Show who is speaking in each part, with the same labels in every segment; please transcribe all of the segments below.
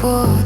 Speaker 1: boy.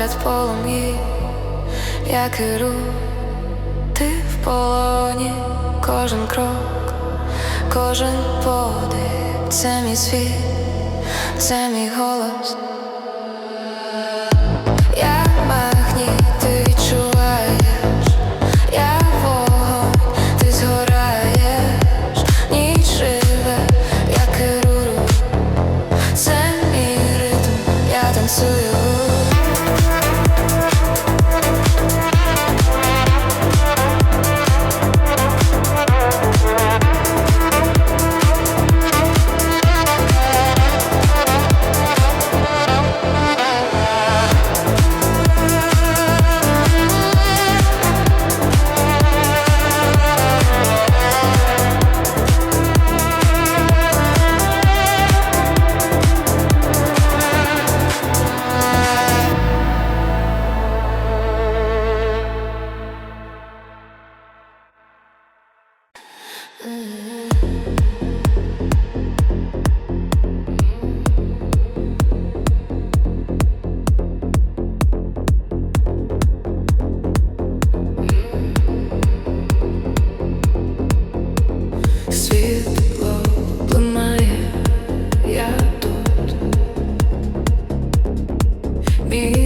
Speaker 1: палять полум'ї, я керу, ти в полоні, кожен крок, кожен подих, це мій світ, це мій голос. me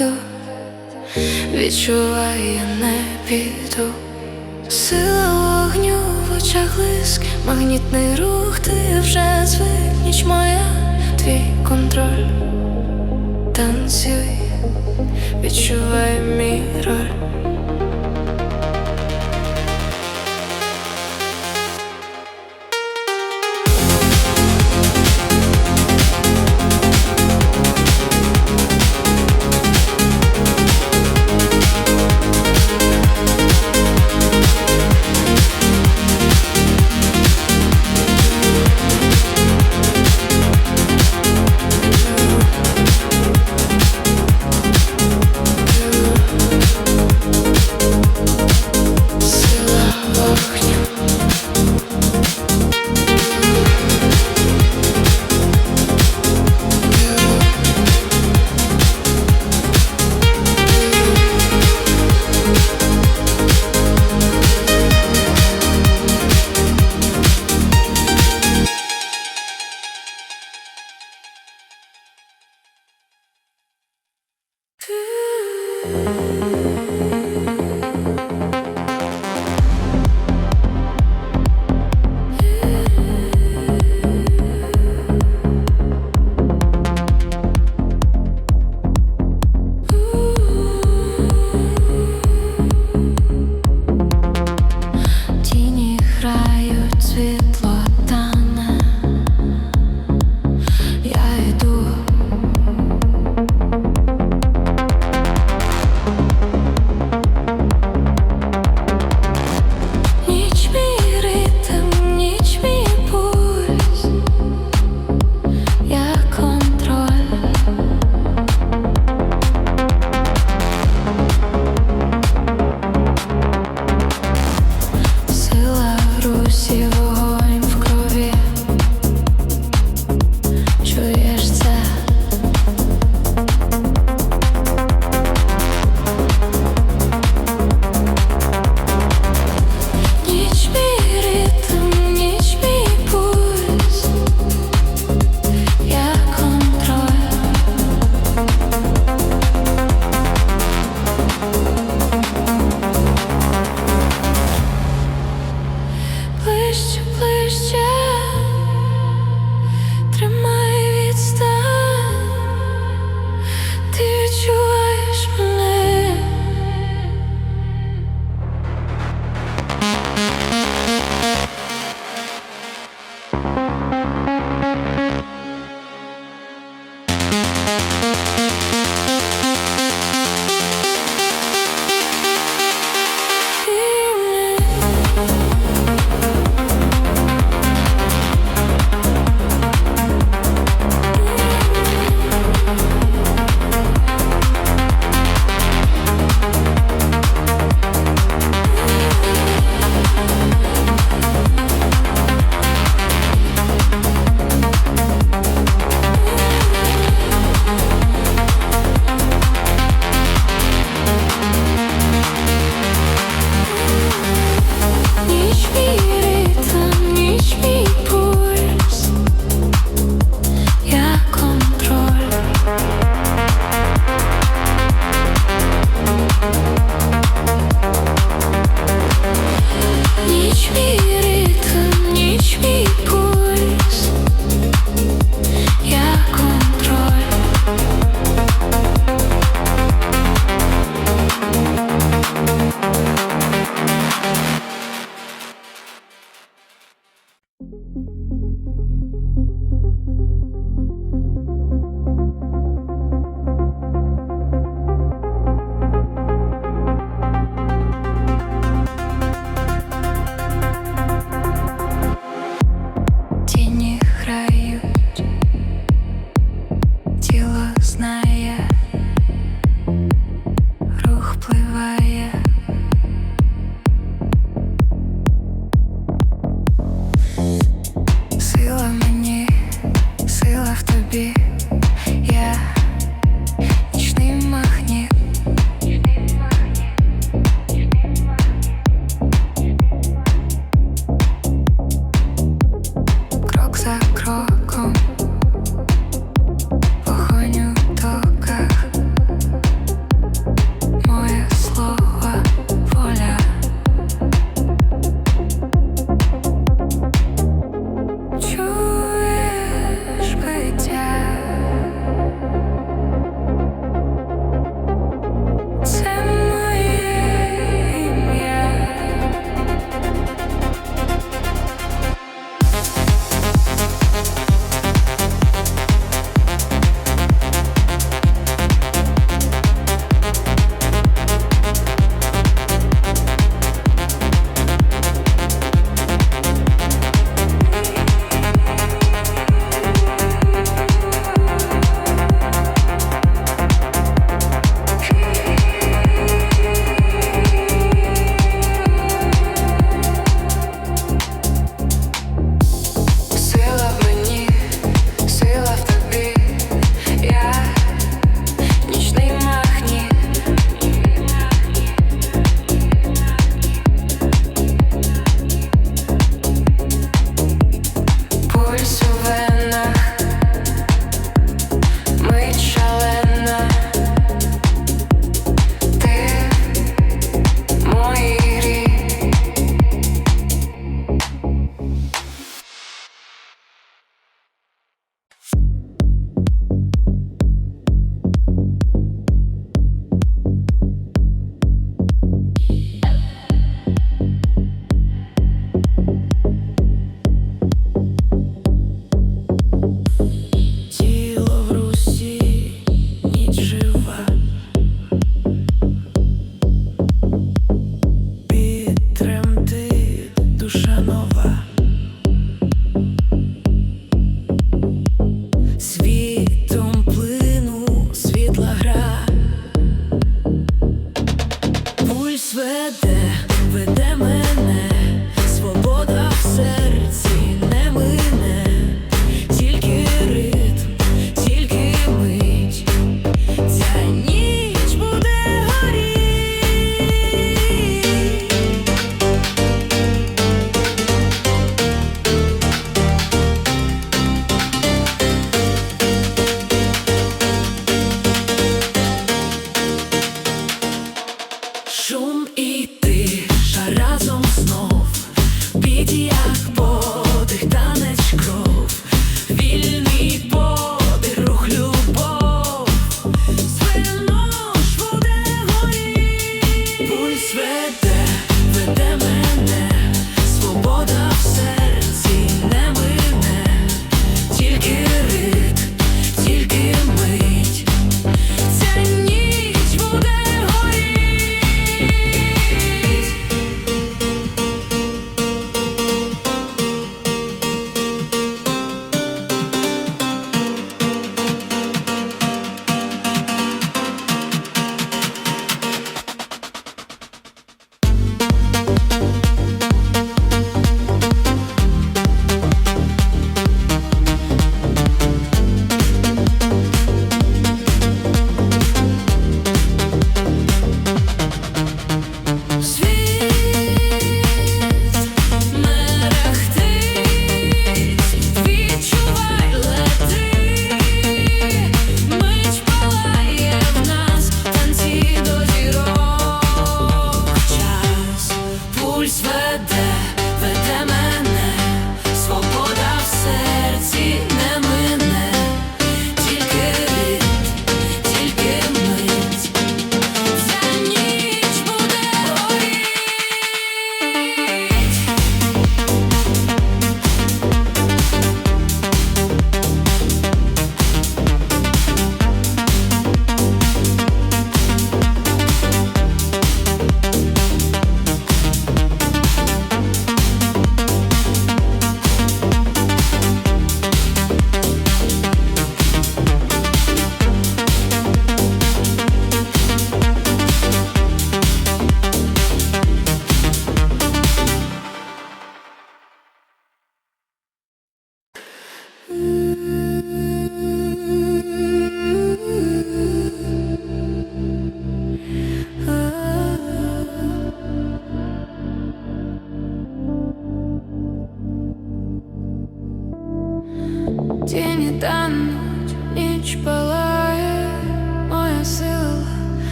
Speaker 1: піду, відчуває, не піду, сила вогню в очах лиск, магнітний рух, ти вже звик, ніч моя, твій контроль, танцюй, відчувай мій Música Thank you.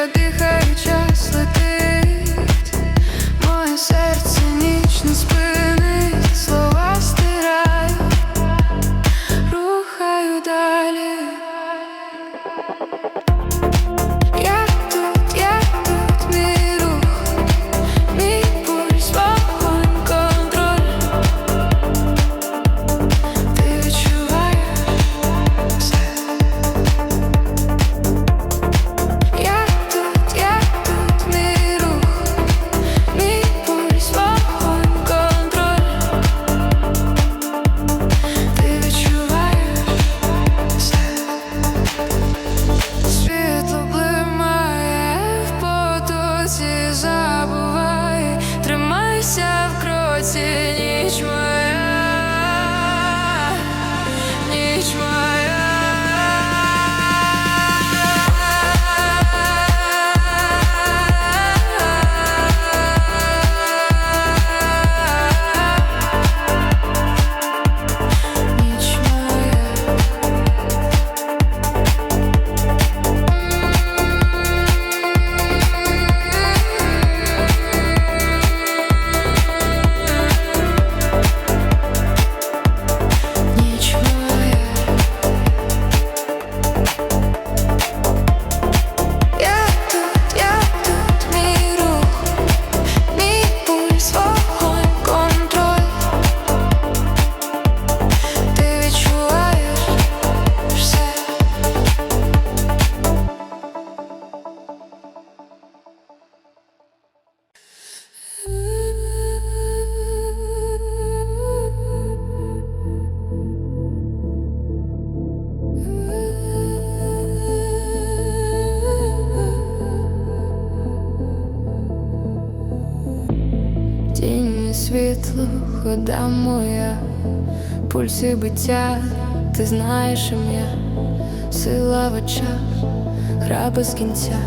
Speaker 1: я час летить, моє серце ніч не спить. вода моя, пульси биття, ти знаєш ім'я, сила в очах, гра без кінця.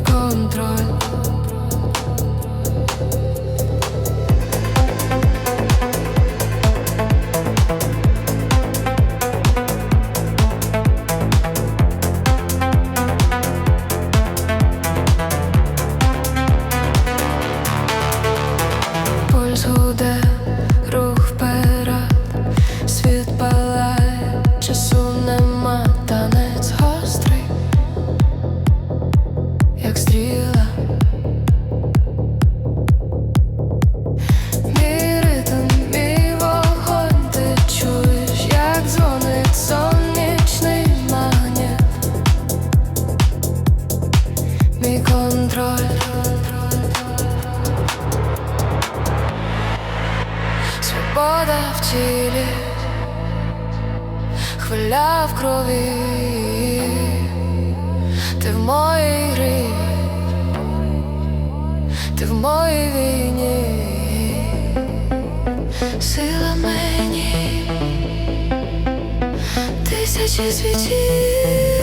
Speaker 1: контроль. свобода в тілі, хвиля в крові, ти в моїй грі, ти в моїй війні, сила мені, тисячі світів.